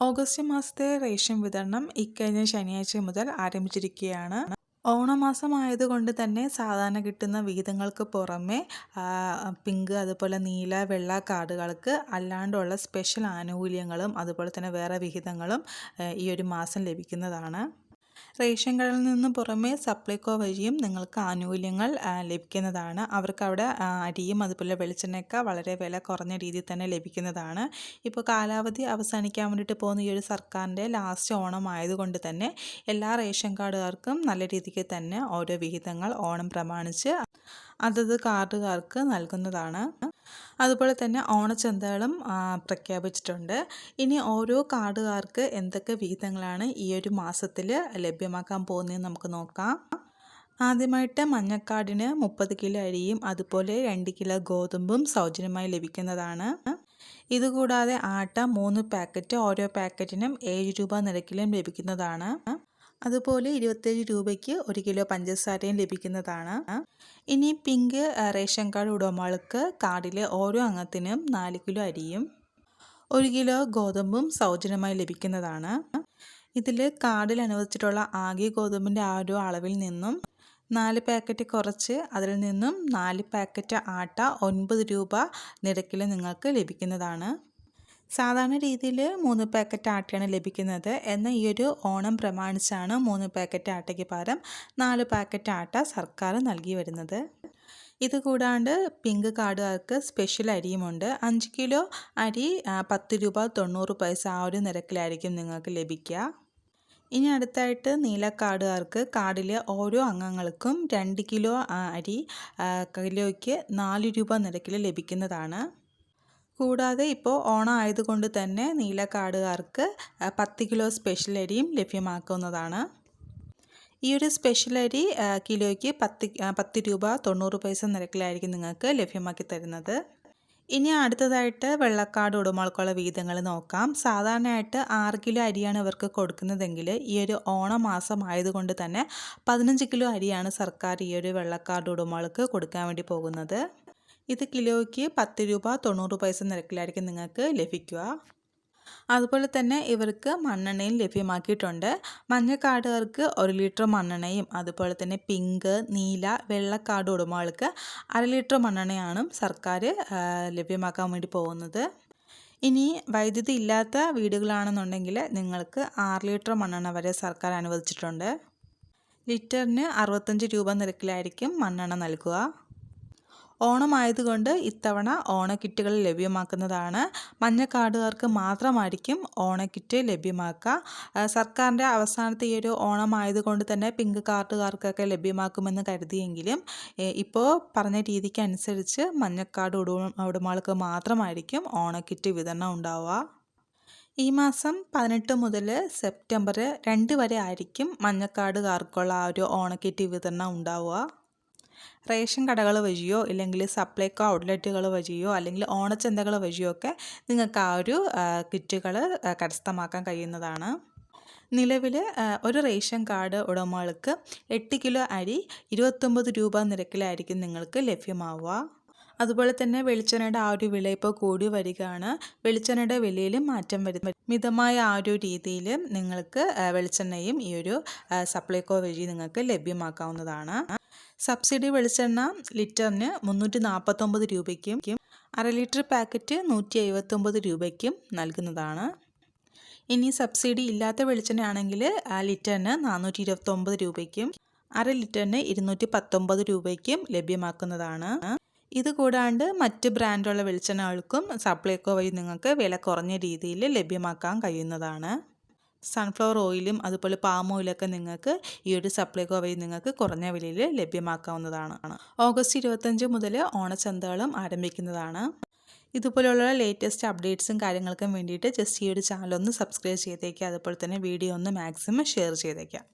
August മാസത്തെ ration വിതരണം ഇക്കഴിഞ്ഞ ശനിയാഴ്ച മുതൽ ആരംഭിച്ചിരിക്കുകയാണ്. ഓണമാസമായതുകൊണ്ട് തന്നെ സാധാരണ കിട്ടുന്ന വിഹിതങ്ങൾക്ക് പുറമെ പിങ്ക് അതുപോലെ നീല വെള്ള കാർഡുകൾക്ക് അല്ലാണ്ടുള്ള സ്പെഷ്യൽ ആനുകൂല്യങ്ങളും അതുപോലെ തന്നെ വേറെ വിഹിതങ്ങളും ഈ ഒരു മാസം ലഭിക്കുന്നതാണ്. റേഷൻ കടയിൽ നിന്ന് പുറമേ സപ്ലൈകോ വഴിയും നിങ്ങൾക്ക് ആനുകൂല്യങ്ങൾ ലഭിക്കുന്നതാണ്. അവർക്ക് അവിടെ അരിയും അതുപോലെ വെളിച്ചെണ്ണയൊക്കെ വളരെ വില കുറഞ്ഞ രീതിയിൽ തന്നെ ലഭിക്കുന്നതാണ്. ഇപ്പോൾ കാലാവധി അവസാനിക്കാൻ വേണ്ടിയിട്ട് പോകുന്ന ഈ ഒരു സർക്കാരിന്റെ ലാസ്റ്റ് ഓണം ആയതുകൊണ്ട് തന്നെ എല്ലാ റേഷൻ കാർഡുകാർക്കും നല്ല രീതിക്ക് തന്നെ ഓരോ വിഹിതങ്ങൾ ഓണം പ്രമാണിച്ച് അതത് കാർഡുകാർക്ക് നൽകുന്നതാണ്. അതുപോലെ തന്നെ ഓണച്ചന്തകളും പ്രഖ്യാപിച്ചിട്ടുണ്ട്. ഇനി ഓരോ കാർഡുകാർക്ക് എന്തൊക്കെ വിഹിതങ്ങളാണ് ഈ ഒരു മാസത്തിൽ ലഭ്യമാക്കാൻ പോകുന്നതെന്ന് നമുക്ക് നോക്കാം. ആദ്യമായിട്ട് മഞ്ഞക്കാടിന് മുപ്പത് കിലോ അരിയും അതുപോലെ രണ്ട് കിലോ ഗോതമ്പും സൗജന്യമായി ലഭിക്കുന്നതാണ്. ഇതുകൂടാതെ ആട്ട മൂന്ന് പാക്കറ്റ് ഓരോ പാക്കറ്റിനും ഏഴ് രൂപ നിരക്കിലും ലഭിക്കുന്നതാണ്. അതുപോലെ ഇരുപത്തേഴ് രൂപയ്ക്ക് ഒരു കിലോ പഞ്ചസാരയും ലഭിക്കുന്നതാണ്. ഇനി പിങ്ക് റേഷൻ കാർഡ് ഉടമകൾക്ക് കാർഡിലെ ഓരോ അംഗത്തിനും നാല് കിലോ അരിയും ഒരു കിലോ ഗോതമ്പും സൗജന്യമായി ലഭിക്കുന്നതാണ്. ഇതിൽ കാർഡിൽ അനുവദിച്ചിട്ടുള്ള ആകെ ഗോതമ്പിന്റെ ആ ഒരു അളവിൽ നിന്നും നാല് പാക്കറ്റ് കുറച്ച് അതിൽ നിന്നും നാല് പാക്കറ്റ് ആട്ട ഒൻപത് രൂപ നിരക്കിൽ നിങ്ങൾക്ക് ലഭിക്കുന്നതാണ്. സാധാരണ രീതിയിൽ മൂന്ന് പാക്കറ്റ് ആട്ടയാണ് ലഭിക്കുന്നത്. എന്ന ഈ ഒരു ഓണം പ്രമാണിച്ചാണ് മൂന്ന് പാക്കറ്റ് ആട്ടയ്ക്ക് പകരം നാല് പാക്കറ്റ് ആട്ട സർക്കാർ നൽകി വരുന്നത്. ഇത് കൂടാണ്ട് പിങ്ക് കാർഡുകാർക്ക് സ്പെഷ്യൽ അരിയുമുണ്ട്. അഞ്ച് കിലോ അരി പത്ത് രൂപ തൊണ്ണൂറ് പൈസ ആ ഒരു നിരക്കിലായിരിക്കും നിങ്ങൾക്ക് ലഭിക്കുക. ഇനി അടുത്തായിട്ട് നീല കാർഡുകാർക്ക് കാർഡിലെ ഓരോ അംഗങ്ങൾക്കും രണ്ട് കിലോ അരി കിലോയ്ക്ക് നാല് രൂപ നിരക്കിൽ ലഭിക്കുന്നതാണ്. കൂടാതെ ഇപ്പോൾ ഓണം ആയതുകൊണ്ട് തന്നെ നീലക്കാടുകാർക്ക് പത്ത് കിലോ സ്പെഷ്യൽ അരിയും ലഭ്യമാക്കുന്നതാണ്. ഈ ഒരു സ്പെഷ്യൽ അരി കിലോയ്ക്ക് പത്ത് പത്ത് രൂപ തൊണ്ണൂറ് പൈസ നിരക്കിലായിരിക്കും നിങ്ങൾക്ക് ലഭ്യമാക്കി തരുന്നത്. ഇനി അടുത്തതായിട്ട് വെള്ളക്കാട് ഉടമകൾക്കുള്ള വീതങ്ങൾ നോക്കാം. സാധാരണയായിട്ട് ആറ് കിലോ അരിയാണ് ഇവർക്ക് കൊടുക്കുന്നതെങ്കിൽ ഈ ഒരു ഓണമാസം ആയതുകൊണ്ട് തന്നെ പതിനഞ്ച് കിലോ അരിയാണ് സർക്കാർ ഈ ഒരു വെള്ളക്കാട് ഉടമകൾക്ക് കൊടുക്കാൻ വേണ്ടി പോകുന്നത്. ഇത് കിലോയ്ക്ക് പത്ത് രൂപ തൊണ്ണൂറ് പൈസ നിരക്കിലായിരിക്കും നിങ്ങൾക്ക് ലഭിക്കുക. അതുപോലെ തന്നെ ഇവർക്ക് മണ്ണെണ്ണയും ലഭ്യമാക്കിയിട്ടുണ്ട്. മഞ്ഞക്കാടുകാർക്ക് ഒരു ലിറ്റർ മണ്ണെണ്ണയും അതുപോലെ തന്നെ പിങ്ക് നീല വെള്ളക്കാട് ഉടമകൾക്ക് അര ലിറ്റർ മണ്ണെണ്ണയാണ് സർക്കാർ ലഭ്യമാക്കാൻ വേണ്ടി പോകുന്നത്. ഇനി വൈദ്യുതി ഇല്ലാത്ത വീടുകളാണെന്നുണ്ടെങ്കിൽ നിങ്ങൾക്ക് ആറ് ലിറ്റർ മണ്ണെണ്ണ വരെ സർക്കാർ അനുവദിച്ചിട്ടുണ്ട്. ലിറ്ററിന് അറുപത്തഞ്ച് രൂപ നിരക്കിലായിരിക്കും മണ്ണെണ്ണ നൽകുക. ഓണമായതുകൊണ്ട് ഇത്തവണ ഓണക്കിറ്റുകൾ ലഭ്യമാക്കുന്നതാണ്. മഞ്ഞക്കാടുകാർക്ക് മാത്രമായിരിക്കും ഓണക്കിറ്റ് ലഭ്യമാക്കുക. സർക്കാരിന്റെ അവസാനത്തെ ഈ ഒരു ഓണമായതുകൊണ്ട് തന്നെ പിങ്ക് കാർഡുകാർക്കൊക്കെ ലഭ്യമാക്കുമെന്ന് കരുതിയെങ്കിലും ഇപ്പോൾ പറഞ്ഞ രീതിക്ക് അനുസരിച്ച് മഞ്ഞക്കാട് ഉടമ ഉടമകൾക്ക് മാത്രമായിരിക്കും ഓണക്കിറ്റ് വിതരണം ഉണ്ടാവുക. ഈ മാസം പതിനെട്ട് മുതൽ സെപ്റ്റംബർ രണ്ട് വരെ ആയിരിക്കും മഞ്ഞക്കാടുകാർക്കുള്ള ആ ഒരു ഓണക്കിറ്റ് വിതരണം ഉണ്ടാവുക. റേഷൻ കടകൾ വഴിയോ ഇല്ലെങ്കിൽ സപ്ലൈകോ ഔട്ട്ലെറ്റുകൾ വഴിയോ അല്ലെങ്കിൽ ഓണച്ചന്തകൾ വഴിയോ ഒക്കെ നിങ്ങൾക്ക് ആ ഒരു കിറ്റുകൾ കരസ്ഥമാക്കാൻ കഴിയുന്നതാണ്. നിലവിൽ ഒരു റേഷൻ കാർഡ് ഉടമകൾക്ക് എട്ട് കിലോ അരി ഇരുപത്തൊമ്പത് രൂപ നിരക്കിലായിരിക്കും നിങ്ങൾക്ക് ലഭ്യമാവുക. അതുപോലെ തന്നെ വെളിച്ചെണ്ണയുടെ ആ ഒരു വില ഇപ്പോൾ കൂടി വരികയാണ്. വെളിച്ചെണ്ണയുടെ വിലയിൽ മാറ്റം വരും മിതമായ ആ ഒരു രീതിയിൽ നിങ്ങൾക്ക് വെളിച്ചെണ്ണയും ഈ ഒരു സപ്ലൈകോ വഴി നിങ്ങൾക്ക് ലഭ്യമാക്കാവുന്നതാണ്. സബ്സിഡി വെളിച്ചെണ്ണ ലിറ്ററിന് മുന്നൂറ്റി നാൽപ്പത്തൊമ്പത് രൂപയ്ക്കും അര ലിറ്റർ പാക്കറ്റ് നൂറ്റി എഴുപത്തൊമ്പത് രൂപയ്ക്കും നൽകുന്നതാണ്. ഇനി സബ്സിഡി ഇല്ലാത്ത വെളിച്ചെണ്ണ ആണെങ്കിൽ ആ ലിറ്ററിന് നാനൂറ്റി ഇരുപത്തൊമ്പത് രൂപയ്ക്കും അര ലിറ്ററിന് ഇരുന്നൂറ്റി പത്തൊമ്പത് രൂപയ്ക്കും ലഭ്യമാക്കുന്നതാണ്. ഇത് കൂടാണ്ട് മറ്റ് ബ്രാൻഡുള്ള വെളിച്ചെണ്ണകൾക്കും സപ്ലൈകോ വഴി നിങ്ങൾക്ക് വില കുറഞ്ഞ രീതിയിൽ ലഭ്യമാക്കാൻ കഴിയുന്നതാണ്. സൺഫ്ലവർ ഓയിലും അതുപോലെ പാം ഓയിലൊക്കെ നിങ്ങൾക്ക് ഈ ഒരു സപ്ലൈകോ വഴി നിങ്ങൾക്ക് കുറഞ്ഞ വിലയിൽ ലഭ്യമാക്കാവുന്നതാണ്. ഓഗസ്റ്റ് ഇരുപത്തഞ്ച് മുതൽ ഓണച്ചന്തകളും ആരംഭിക്കുന്നതാണ്. ഇതുപോലെയുള്ള ലേറ്റസ്റ്റ് അപ്ഡേറ്റ്സും കാര്യങ്ങൾക്കും വേണ്ടിയിട്ട് ജസ്റ്റ് ഈ ഒരു ചാനൽ ഒന്ന് സബ്സ്ക്രൈബ് ചെയ്തേക്കുക അതുപോലെ തന്നെ വീഡിയോ ഒന്ന് മാക്സിമം ഷെയർ ചെയ്തേക്കാം.